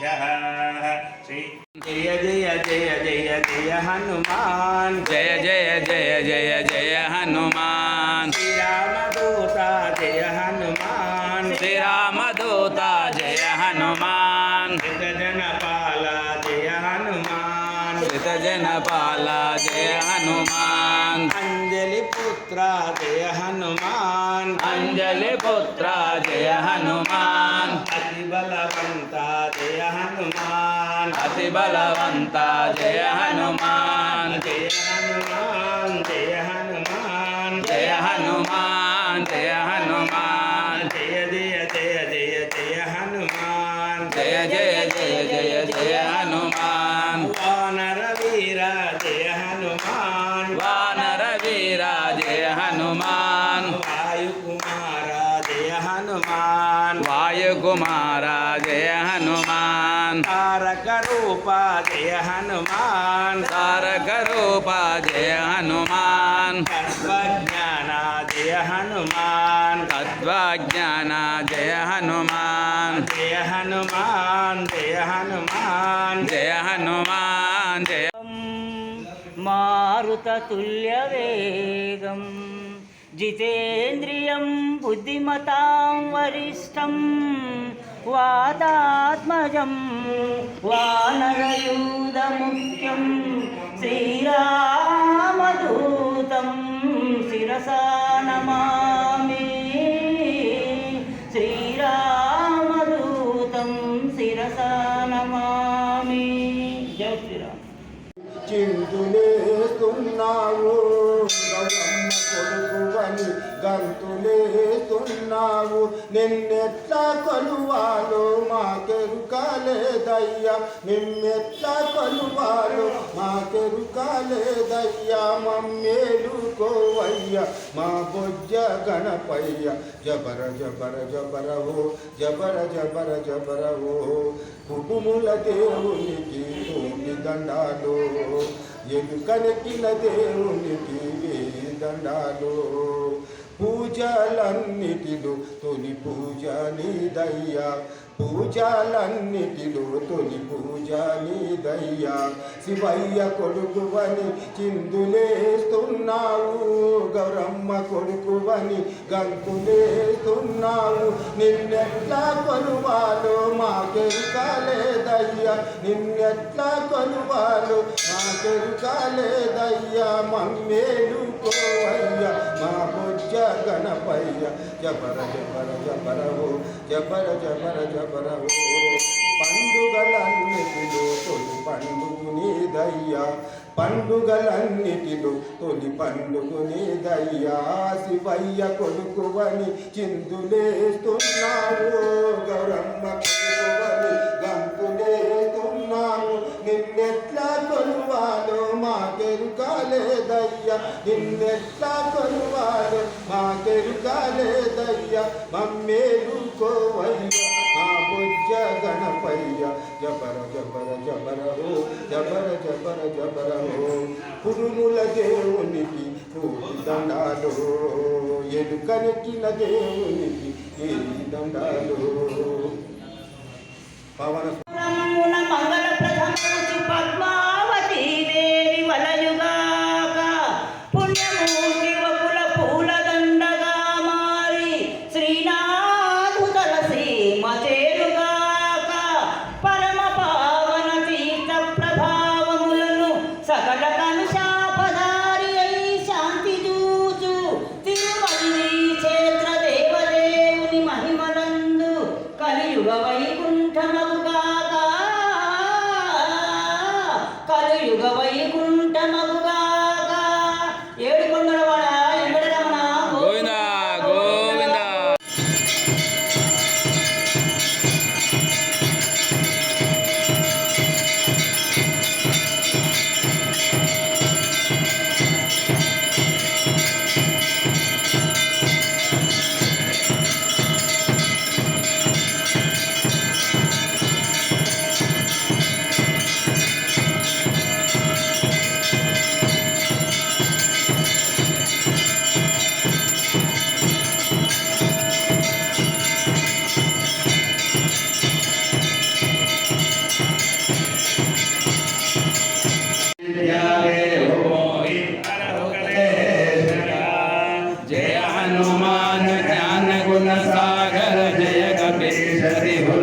श्री जय जय जय जय जय हनुमान जय जय जय जय जय हनुमान అంజలి పుత్ర జయ హనుమాన్. అతి బలవంత జయ హనుమాన్. అతి బలవంత జయ హనుమాన్. జయ హనుమాన్. జయ హనుమాన్ తారక రూప జయ హనుమాన్ తారక రూప జయ హనుమాన్ తత్వజ్ఞాన జయ హనుమాన్ తద్వాజ్ఞాన జయ హనుమాన్ జయ హనుమాన్ జయ హనుమాన్ జయ హనుమాన్ జయ మారుతతుల్యవేగం జితేంద్రియం బుద్ధిమతాం వరిష్టం వాతాత్మజం వానరయూధముఖ్యం శ్రీరామదూతం శిరసా నమామి. శ్రీరామదూతం శిరసా నమామి. జయ శ్రీరామ్. గంతులేస్తున్నావు. నిన్నెట్లా కొలువాలో మాకెరుకాలేదయ్యా. నిన్నెట్లా కొలువాలో మాకెరుకాలేదయ్యా. మమ్మేలుకోవయ్యా మా బొజ్జ గణపయ్య. జబర జబర జబరవో జబర జబర జబరవో కుటుంబుల దేవునికి తోటి దండాలు ఎదుకనెక్కిన దేవునికి దండాలు. పూజలన్నిటిలో తొలి పూజ నీదయ్యా పూజలన్నిటిలో తొలి పూజ నీదయ్యా శివయ్య కొడుకువని చిందులేస్తున్నావు గౌరమ్మ కొడుకువని గంతులేస్తున్నావు నిన్నెట్లా కొలువాలో మాకెరుకాలేదయ్యా నిన్నెట్లా కొలువాలో మాకెరుకాలేదయ్యా మమ్మేలుకోవయ్యా మా బుజ్జ గణపయ్య జబర జబర జబరవు జబర జబర జబరవు పండుగలన్నిటిలో తొలి పండుగ నీదయ్యా. పండుగలన్నిటిలో తొలి పండుగ నీదయ్యా. శివయ్య కొడుకువని చిందులేస్తున్నావు గౌరమ్మ నిన్నెట్లా కొలువాలో మాకెరుకాలేదయ్యా మమ్మేలుకోవయ్యా మా బుజ్జ గణపయ్య. జబర జబర జబరహో జబర జబర జబరహో పురుముల దేవునికి కోటి దండాలు ఎలుకనెక్కిన దేవునికి ఏ దండాలు పవన Hare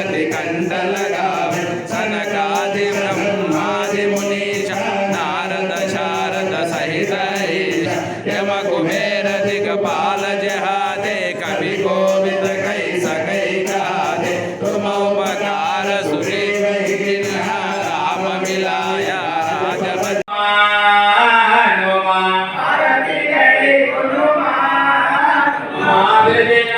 గణపతి కండలగా సనకాది బ్రహ్మాది మునీశ నారద శారద సహిత యమ కుబేర దిగపాల జహాదే కవి గోవింద కై సకై గాదే తుమౌపకార సురే రామ విలాయ రాజపతి Hallelujah.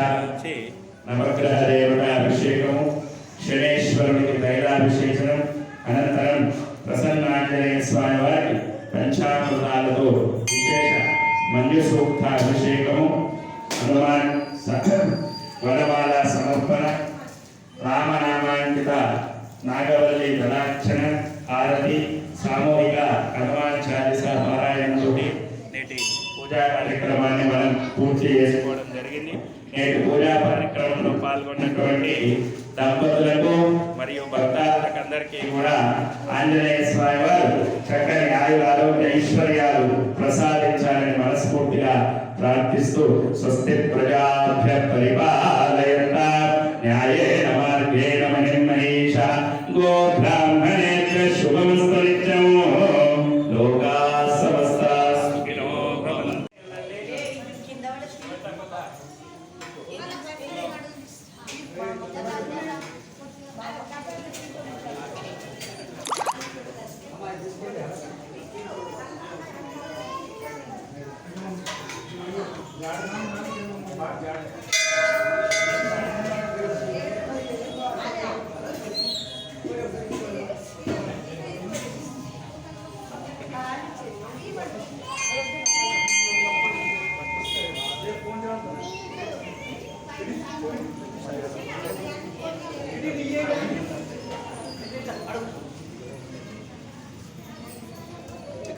ప్రసాదించి నవగ్రహదేవత అభిషేకము శనేశ్వరుడికి తైలాభిషేచనం అనంతరం ప్రసన్నాంజనేయ స్వామి వారి పంచామృతాలతో విశేష మంజుసూక్త అభిషేకము హనుమాన్ వనమాల సమర్పణ రామనామాంకిత నాగవల్లి దళాక్షణ ఆరతి సామూహిక హనుమాన్ చాలీస పారాయణతోటి నేటి పూజా కార్యక్రమాన్ని మనం పూర్తి చేసుకోవడం జరిగింది. నేటి పూజా కార్యక్రమంలో పాల్గొన్నటువంటి దంపతులకు మరియు భక్తాదులకందరికీ కూడా ఆంజనేయ స్వామి వారు చక్కని ఆయుర ఆరోగ్య ఐశ్వర్యాలు ప్రసాదించాలని మనస్ఫూర్తిగా ప్రార్థిస్తూ స్వస్తి ప్రజాభ్య పరిపాలయ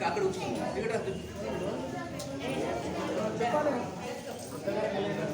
అక్కడ వచ్చింది ఇక్కడ చెప్పాలి